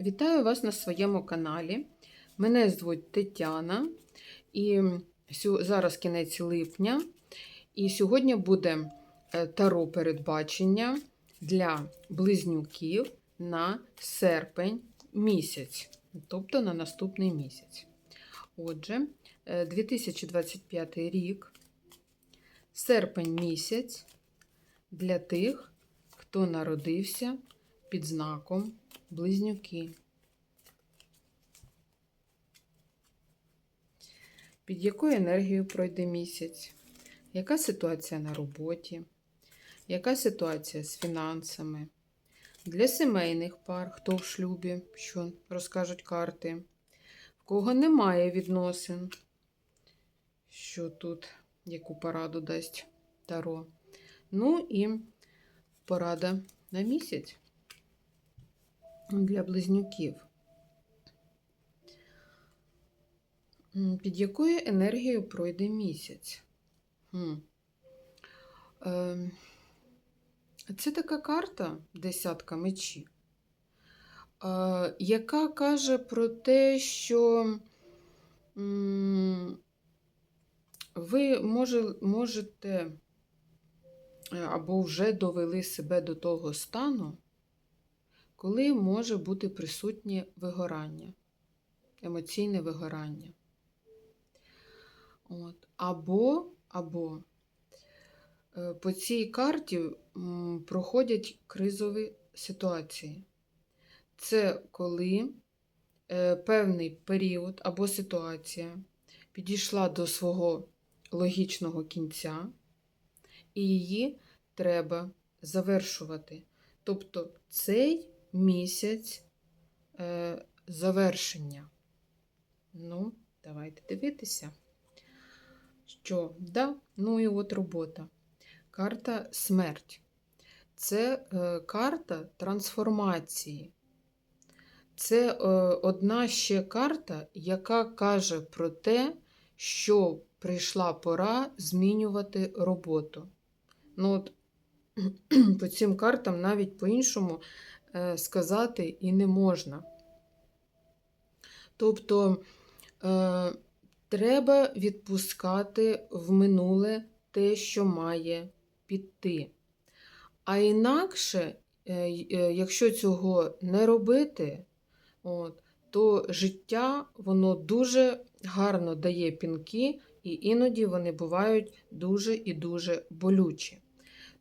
Вітаю вас на своєму каналі. Мене звуть Тетяна, і зараз кінець липня. І сьогодні буде е, таро передбачення для близнюків на серпень місяць, тобто на наступний місяць. Отже, е, 2025 рік, серпень місяць для тих, хто народився під знаком близнюки. Під якою енергією пройде місяць? Яка ситуація на роботі? Яка ситуація з фінансами? Для сімейних пар, хто в шлюбі, що розкажуть карти? В кого немає відносин? Що тут, яку пораду дасть Таро? Ну і порада на місяць для близнюків. Під якою енергією пройде місяць? Ем, Це така карта десятка мечів, е, яка каже про те, що ви може, можете е, або вже довели себе до того стану, коли може бути присутнє вигорання, емоційне вигорання. От. Або, або е, по цій карті проходять кризові ситуації. Це коли е, певний період або ситуація підійшла до свого логічного кінця, і її треба завершувати. Тобто цей місяць е, завершення. Ну, давайте дивитися. Що? Да, ну і от робота. Карта смерть. Це е, карта трансформації. Це е, одна ще карта, яка каже про те, що прийшла пора змінювати роботу. Ну, от, по цим картам навіть по-іншому сказати і не можна. Тобто е, треба відпускати в минуле те, що має піти. А інакше, е, е, якщо цього не робити, от, то життя воно дуже гарно дає пінки, і іноді вони бувають дуже і дуже болючі.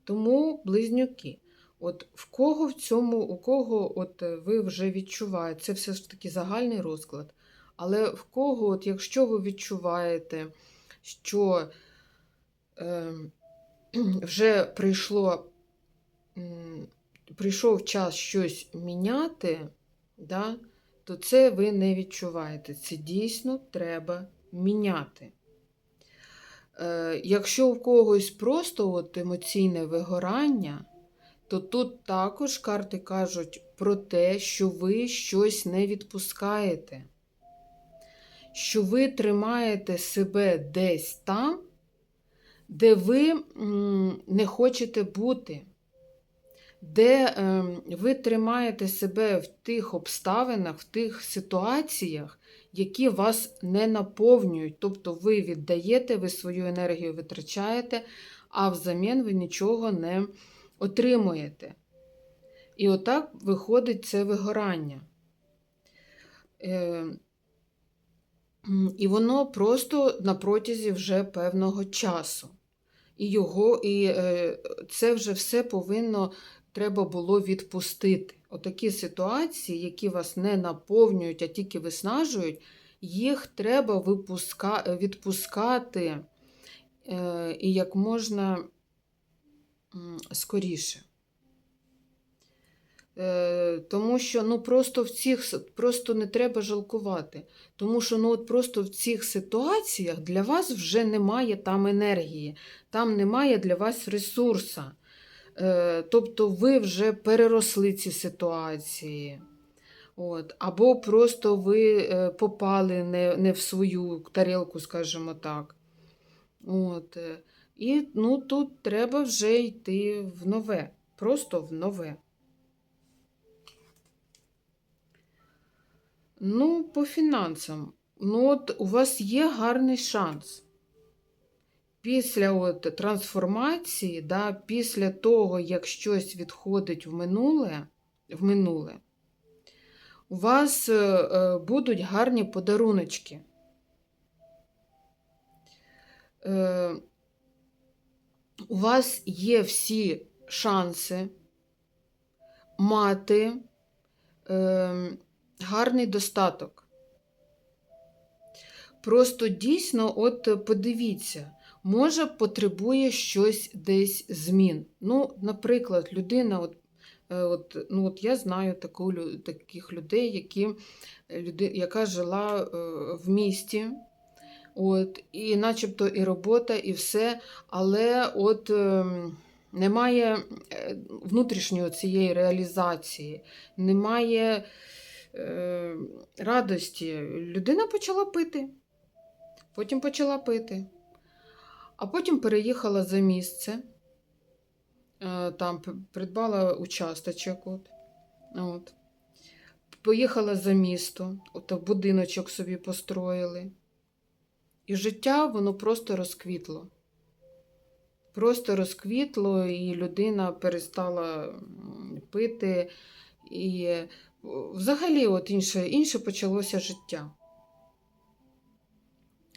Тому близнюки. От в кого в цьому, у кого от е, ви вже відчуваєте, це все ж таки загальний розклад. Але в кого, от якщо ви відчуваєте, що е, вже прийшло, прийшов час щось міняти, да, то це ви не відчуваєте. Це дійсно треба міняти. Е, якщо у когось просто от емоційне вигорання, то тут також карти кажуть про те, що ви щось не відпускаєте, що ви тримаєте себе десь там, де ви не хочете бути, де ем, ви тримаєте себе в тих обставинах, в тих ситуаціях, які вас не наповнюють. Тобто ви віддаєте, ви свою енергію витрачаєте, а взамін ви нічого не отримуєте. І отак виходить це вигорання. Е, І воно просто на протязі вже певного часу. І його, і е, це вже все повинно треба було відпустити. Отакі ситуації, які вас не наповнюють, а тільки виснажують, їх треба відпускати е, і як можна скоріше. Е, Тому що ну, просто в цих просто не треба жалкувати. Тому що ну, от просто в цих ситуаціях для вас вже немає там енергії, там немає для вас ресурсу. Е, Тобто ви вже переросли ці ситуації. От. Або просто ви е, попали не, не в свою тарілку, скажімо так. От. І ну, тут треба вже йти в нове, просто в нове. Ну, по фінансам. Ну, от у вас є гарний шанс. Після от трансформації, да, після того, як щось відходить в минуле, в минуле, у вас е, е, будуть гарні подаруночки. Е, у вас є всі шанси мати е, гарний достаток. Просто дійсно, от подивіться, може потребує щось десь змін. Ну, наприклад, людина, от, е, от, ну, от я знаю таку, таких людей, які, е, яка жила е, в місті. От, і начебто і робота, і все, але от ем, немає е, внутрішньої цієї реалізації, немає е, радості. Людина почала пити, потім почала пити, а потім переїхала за місце, е, там придбала участочок. От, от. Поїхала за місто, от будиночок собі построїли. І життя воно просто розквітло. Просто розквітло, і людина перестала пити. І взагалі от інше, інше почалося життя.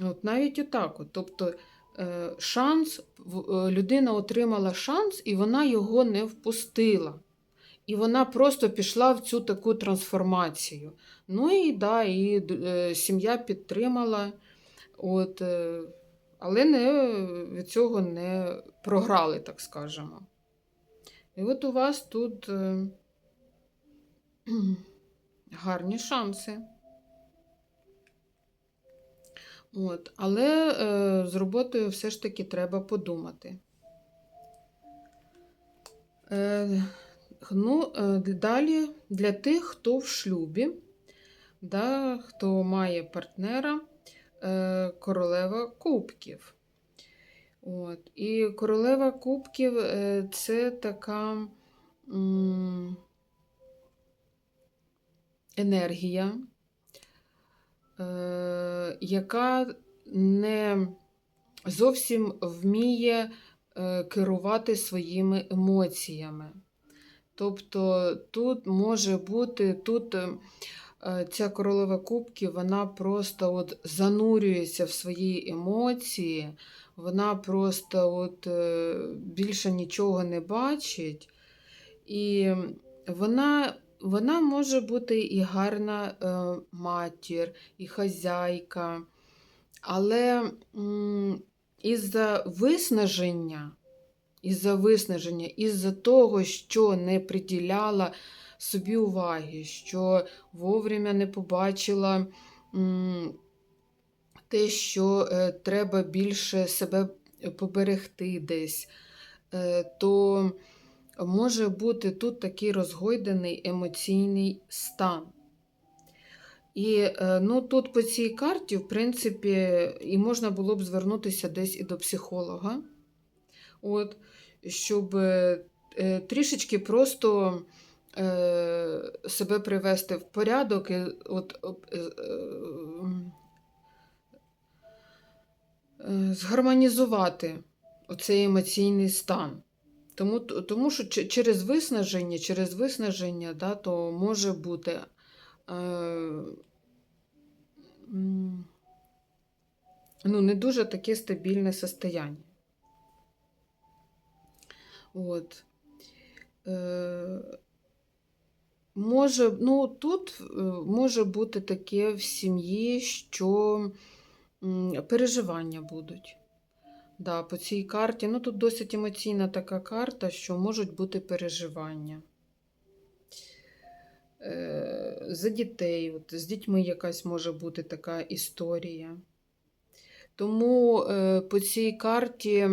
От навіть отак. От. Тобто е, шанс, е, людина отримала шанс, і вона його не впустила. І вона просто пішла в цю таку трансформацію. Ну і да, і е, сім'я підтримала. От, е, але не, від цього не програли, так скажемо. І от у вас тут е, гарні шанси. От, але е, з роботою все ж таки треба подумати. Е, ну, е, далі для тих, хто в шлюбі, да, хто має партнера королева кубків. От. І королева кубків е, це така енергія, е, яка не зовсім вміє е, керувати своїми емоціями. Тобто тут може бути, тут е, е, ця королева кубків, вона просто от занурюється в свої емоції, вона просто от е, більше нічого не бачить. І вона, вона може бути і гарна е, матір, і хазяйка, але із-за виснаження, із-за виснаження, із-за того, що не приділяла собі уваги, що вовремя не побачила те, що е, треба більше себе поберегти десь, е, то може бути тут такий розгойдений емоційний стан. І е, ну, тут по цій карті, в принципі, і можна було б звернутися десь і до психолога, от, щоб трішечки просто себе привести в порядок і от, е, е, е, згармонізувати оцей емоційний стан. Тому, тому що через виснаження, через виснаження, да, то може бути е, ну, не дуже таке стабільне состояння. От. Е, може, ну, тут е, може бути таке в сім'ї, що переживання будуть. Да, по цій карті. Ну, тут досить емоційна така карта, що можуть бути переживання. Е, За дітей, от, з дітьми якась може бути така історія. Тому е, по цій карті,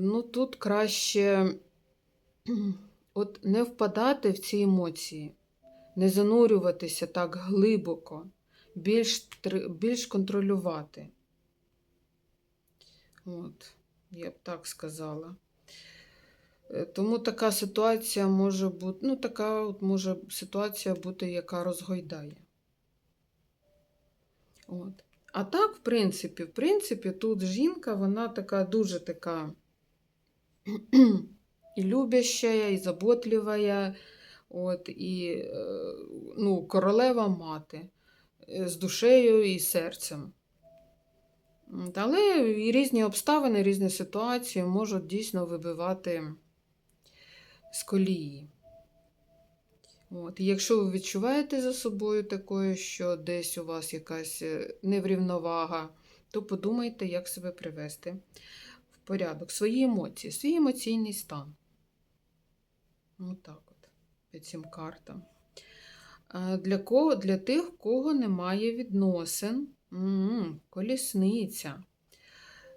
ну, тут краще от, не впадати в ці емоції, не занурюватися так глибоко, більш, більш контролювати. От, я б так сказала. Е, Тому така ситуація може бути, ну, така от може ситуація бути, яка розгойдає. От. А так, в принципі, в принципі, тут жінка, вона така дуже така і любящая, і заботлива, от, і е, ну, королева мати е, з душею і серцем. Але і різні обставини, різні ситуації можуть дійсно вибивати з колії. От. Якщо ви відчуваєте за собою такою, що десь у вас якась е, неврівновага, то подумайте, як себе привести в порядок. Свої емоції, свій емоційний стан. Отак от, по цим картам. Для кого? Для тих, кого немає відносин. М, Колісниця.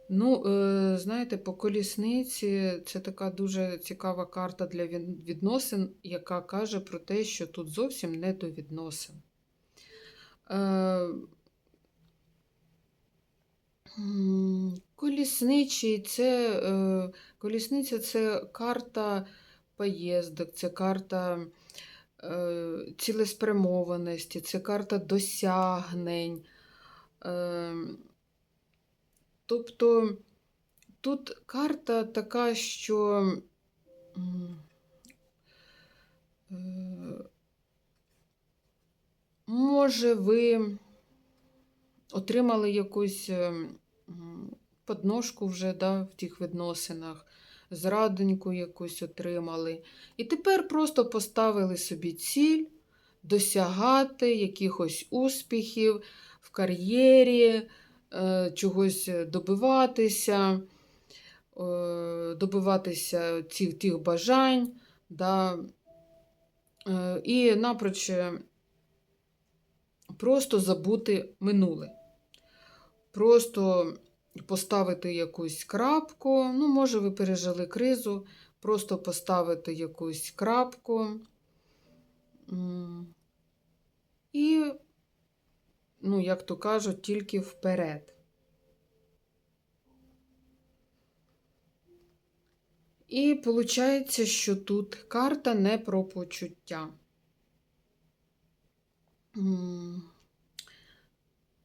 Ну, е, знаєте, по колісниці це така дуже цікава карта для відносин, яка каже про те, що тут зовсім не до відносин. Е, Колісничий це, е, колісниця це карта поїздок, це карта е, цілеспрямованості, це карта досягнень. Е, Тобто тут карта така, що е, може ви отримали якусь подножку вже да, в тих відносинах, зрадоньку якусь отримали. І тепер просто поставили собі ціль досягати якихось успіхів в кар'єрі е, чогось добиватися, е, добиватися цих тих бажань, да, е, і напроч просто забути минуле. Просто поставити якусь крапку, ну, може, ви пережили кризу, просто поставити якусь крапку. І ну, як то кажуть, тільки вперед. І виходить, що тут карта не про почуття.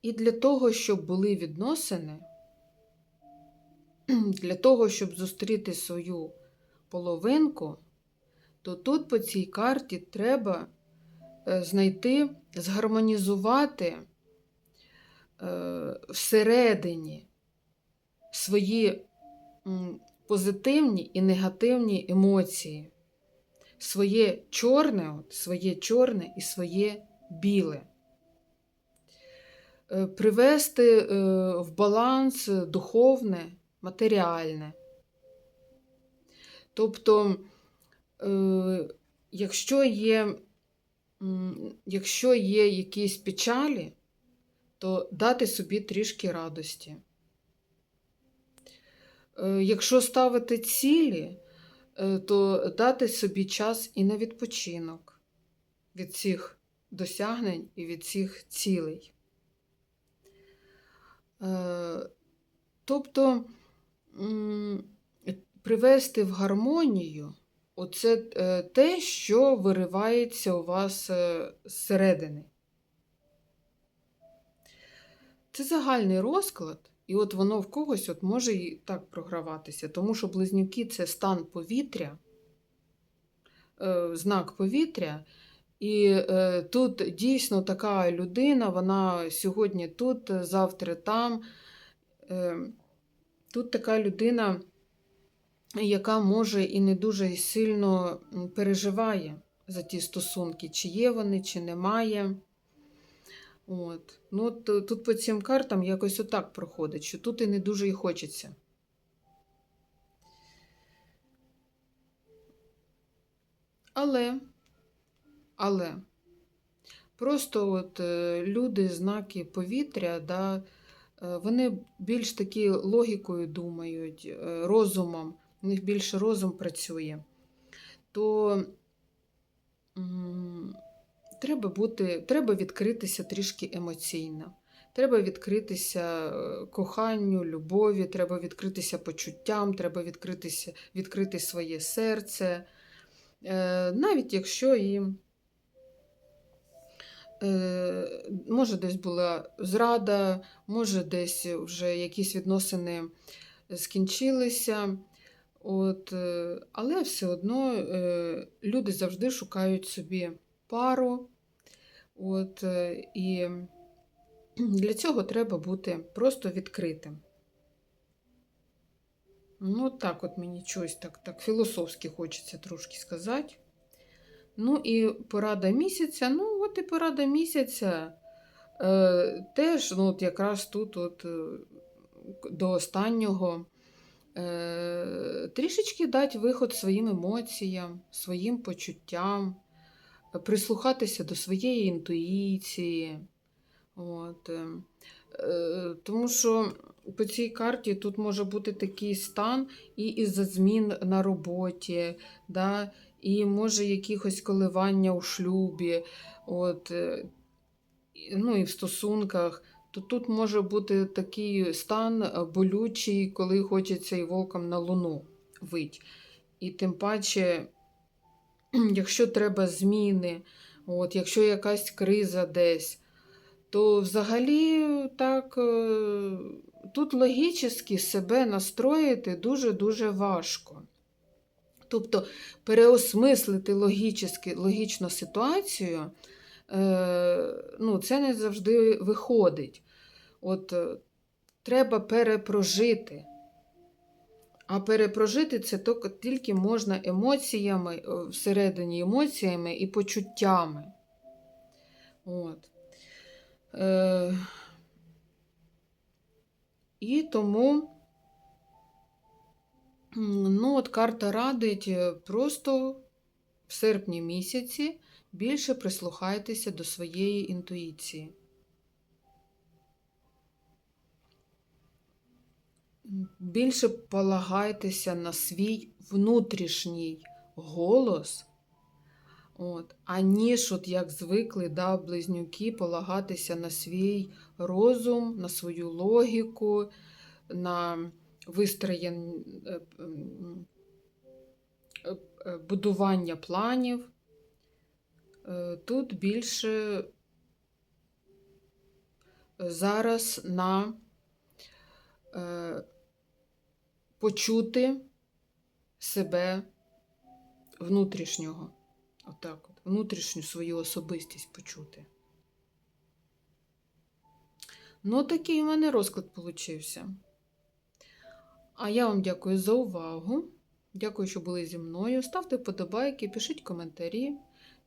І для того, щоб були відносини, для того, щоб зустріти свою половинку, то тут по цій карті треба е, знайти, згармонізувати е, всередині свої позитивні і негативні емоції, своє чорне, от, своє чорне і своє біле. Е, Привести в баланс духовне, матеріальне. Тобто, е, якщо є, якщо є якісь печалі, то дати собі трішки радості. Е, Якщо ставити цілі, е, то дати собі час і на відпочинок від цих досягнень і від цих цілей. Тобто привести в гармонію оце е, те, що виривається у вас е, зсередини. Це загальний розклад, і от воно в когось от може і так програватися, тому що близнюки це стан повітря, е, знак повітря. І е, тут дійсно така людина, вона сьогодні тут, завтра там. Е, тут така людина, яка може і не дуже сильно переживає за ті стосунки, чи є вони, чи немає. От. Ну, е, тут по цим картам якось отак проходить, що тут і не дуже і хочеться. Але, але, просто от е, люди, знаки повітря, да, вони більш такі логікою думають, е, розумом, у них більше розум працює, то треба бути, треба відкритися трішки емоційно. Треба відкритися е, коханню, любові, треба відкритися почуттям, треба відкритися, відкрити своє серце. Е, Навіть якщо е, може десь була зрада, може десь вже якісь відносини скінчилися. От, е, але все одно е, люди завжди шукають собі пару. От, е, і для цього треба бути просто відкритим. Ну, так от мені щось так, так філософськи хочеться трошки сказати. Ну і порада місяця. Ну, от і порада місяця. Е, теж, ну, от якраз тут, от, е, до останнього, е, трішечки дати виход своїм емоціям, своїм почуттям, прислухатися до своєї інтуїції. От, е, е, тому що по цій карті тут може бути такий стан і із-за змін на роботі, да, і може якихось коливання у шлюбі, от, е, ну і в стосунках. То тут може бути такий стан болючий, коли хочеться і волком на луну вить. І тим паче, якщо треба зміни, от, якщо якась криза десь, то взагалі так е, тут логічно себе настроїти дуже-дуже важко. Тобто переосмислити логічно, ситуацію, е, ну, це не завжди виходить. От е, треба перепрожити. А перепрожити це тільки- можна емоціями, е, всередині емоціями і почуттями. От. Е, і тому, ну, от карта радить е, просто в серпні місяці більше прислухайтеся до своєї інтуїції. Більше полагайтеся на свій внутрішній голос, От. Аніж, от як звикли да, близнюки, полагатися на свій розум, на свою логіку, на вистроєн... е, е, е, будування планів. Тут більше зараз на почути себе внутрішнього. Отак от, внутрішню свою особистість почути. Ну, такий у мене розклад получився. А я вам дякую за увагу. Дякую, що були зі мною. Ставте вподобайки, пишіть коментарі,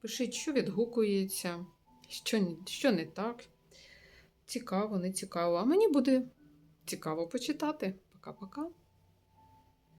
пишіть, що відгукується, що що не так. Цікаво, не цікаво. А мені буде цікаво почитати. Пока-пока.